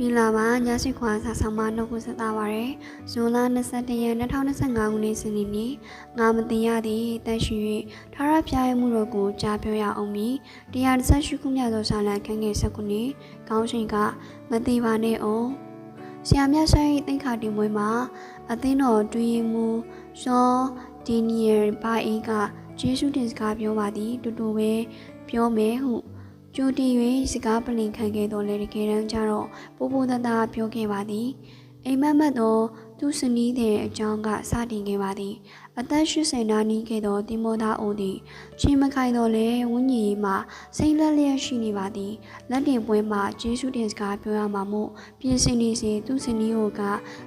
မင်္ဂလာပါညစီခွာစာဆောင်မနှုတ်ကိုဆက်တာပါရယ်ဇွန်လ22ရက်2025ခုနှစ်စနေနေ့ငါမတင်ရသည့်တက်ရှိ၍ထာရဖျားရမှုတို့ကိုကြားပြောရအောင်မည်138ခုမြောက်သောစာလံခန်းငယ်19ခုနှစ်ခေါင်းစဉ်ကမတိပါနဲ့အောင်ဆရာမြတ်ဆိုင်သင်္ခါတင်ပွဲမှာအသင်းတော်တွင်မှုရှောဒီနီယယ်ပါအေးကဂျေစုတင်စကားပြောပါသည်တူတူပဲပြောမယ်ဟု ကြိုတင်၍စကားပလင်ခံခဲ့တော်လဲတကယ်တမ်းကျတော့ပိုးပိုးသားသားပြောခဲ့ပါသည်အိမ်မက်မက်သောသူစနီးတဲ့အကြောင်းကစတင်ခဲ့ပါသည် အသက်80နာနီးခဲ့သောတင်မောသားအိုသည်ချင်းမခိုင်တော်လဲဝင်းကြီးမှစိတ်လက်လျက်ရှိနေပါသည်လက်တင်ပွဲမှာဂျေစုတင်စကားပြောရမှာမို့ပြင်ဆင်နေစဉ်သူစနီးဟိုက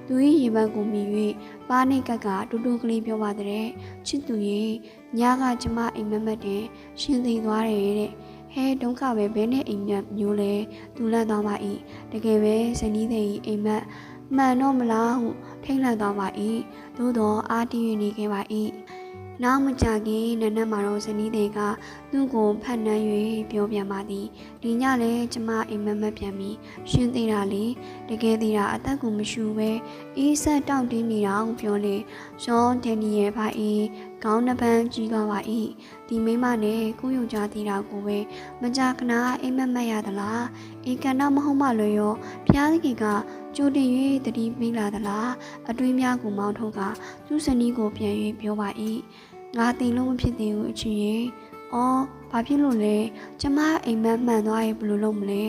သူ၏ရေဘက်ကိုမြည်၍ပါးနှိတ်ကကတူတူကလေးပြောပါတဲ့ချစ်သူရဲ့ညကကျမအိမ်မက်မက်တဲ့ရှင်သိသွားတယ်တဲ့ ဟဲဒုက္ခပဲဘယ်နဲ့အိမ်မက်မျိုးလဲသူလန့်သွားပါ၏တကယ်ပဲဇနီးတဲ့အိမ်မက်မှန်တော့မလားဟုထိတ်လန့်သွားပါ၏သို့တော့အာတီးနေခဲ့ပါ၏နောက်မကြခင်နနက်မှာတော့ဇနီးတဲ့ကသူ့ကိုဖတ်နှမ်း၍ပြောပြန်ပါသည်ဒီညလည်းကျမအိမ်မက်မက်ပြန်ပြီးရှင်းသေးတာလေတကယ်သေးတာအသက်ကိုမရှူပဲအေးဆက်တောင့်တင်းနေတာဟုပြောလေရှောဒန်နီယယ်ပါ၏ ခေါင်းနှစ်ပန်းကြီးသွားပါ၏ဒီမိမနဲ့ကိုယုံကြသေးတာကိုပဲမကြာခဏအိမ်မက်မက်ရသလားအေကန်တော့မဟုတ်မှလို့ရောဖျားသခင်ကကြိုတင်၍တတိပေးလာသလားအတွင်းများကိုမောင်းထုတ်ကသူ့စနီးကိုပြန်၍ပြောပါ၏ငါတင်လို့မဖြစ်သေးဘူးအချစ်ရဲ့အော်ဘာဖြစ်လို့လဲကျမအိမ်မက်မှန်သွားရင်ဘယ်လိုလုပ်မလဲ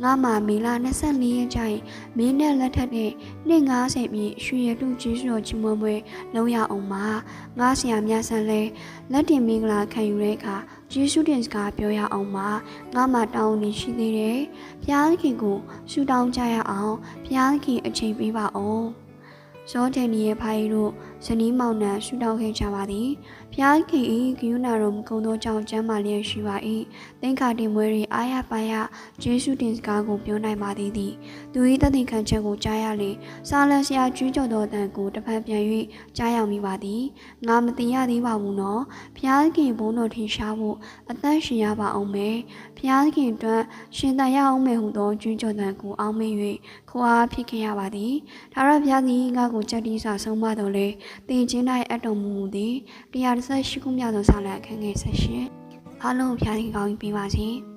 ငါမှမေလာ24ရက်ကျရင်မင်းနဲ့လက်ထက်တဲ့နှစ်90ပြည့်ရွှေရတုကြီးစွာချီးမွမ်းပွဲလုံးရအောင်ပါငါဆရာများဆန်းလဲလက်တင်မင်္ဂလာခံယူတဲ့အခါယေရှုတင်စကားပြောရအောင်ပါငါမှတောင်းနေရှိသေးတယ်ဘုရားသခင်ကိုရှူတောင်းကြရအောင်ဘုရားသခင်အချိန်ပေးပါအောင် ဇောဒန်နီရဲ့ဖိုင်တို့ဇနီးမောင်နှံရှူတောင်းခဲ့ကြပါသည်ဘုရားခင်ဤဂိယူနာတော်မကုံသောကြောင့်ကျမ်းမာလျက်ရှိပါ၏သင်္ခါတင်မွဲရီအာရပါယယေရှုတင်စကားကိုပြောနိုင်ပါသေးသည်သူ၏တသက်ခံချက်ကိုကြားရလေစာလန်ဆရာကျွေးကြော်သောအတန်ကိုတစ်ဖက်ပြန်၍ကြားရောက်မိပါသည်ငါမသိရသေးပါဘူးနော်ဘုရားခင်ဘုန်းတော်ထင်ရှားဖို့အသက်ရှင်ရပါအောင်မယ်ဘုရားခင်အတွက်ရှင်တန်ရအောင်မယ်ဟုသောကျွေးကြော်တန်ကိုအောင်းမေ့၍ခွာဖြစ်ခဲ့ရပါသည်ဒါရဘုရားသည်ငါကိုကြက်တီးစွာဆုံးမတော်လေတင်ချင်း၌အတော်မူမူသည်138ခုမြောက်သောစာလံအခန်းငယ်ဆက်ရှင်အားလုံးဘုရားခင်ကောင်းကြီးပေးပါစေ။